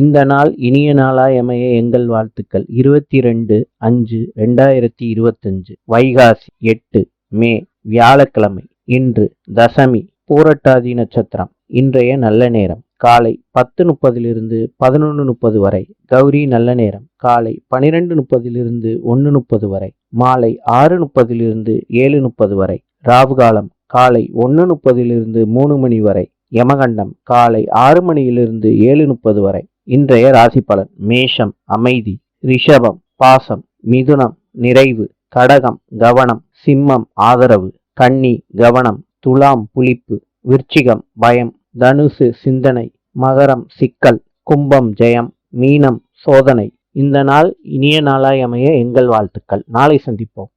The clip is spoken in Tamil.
இந்த நாள் இனிய நாளாய் அமைய எங்கள் வாழ்த்துக்கள். இருபத்தி ரெண்டு அஞ்சு ரெண்டாயிரத்தி இருபத்தஞ்சு. வைகாசி எட்டு மே வியாழக்கிழமை. இன்று தசமி. பூரட்டாதி நட்சத்திரம். இன்றைய நல்ல நேரம். காலை பத்து முப்பதிலிருந்து பதினொன்று முப்பது வரை. கௌரி நல்ல நேரம். காலை பனிரெண்டு முப்பதிலிருந்து ஒன்று முப்பது வரை. மாலை ஆறு முப்பதிலிருந்து ஏழு முப்பது வரை. ராவுகாலம் காலை ஒன்று முப்பதிலிருந்து மூணு மணி வரை. யமகண்டம். காலை ஆறு மணியிலிருந்து ஏழு முப்பது வரை. இன்றைய ராசி பலன் மேஷம் அமைதி ரிஷபம் பாசம் மிதுனம் நிறைவு கடகம் கவனம் சிம்மம் ஆதரவு கன்னி கவனம் துலாம் புளிப்பு விருச்சிகம் பயம் தனுசு சிந்தனை மகரம் சிக்கல் கும்பம் ஜெயம் மீனம் சோதனை. இந்த நாள் இனிய நாளாய் அமைய எங்கள் வாழ்த்துக்கள். நாளை சந்திப்போம்.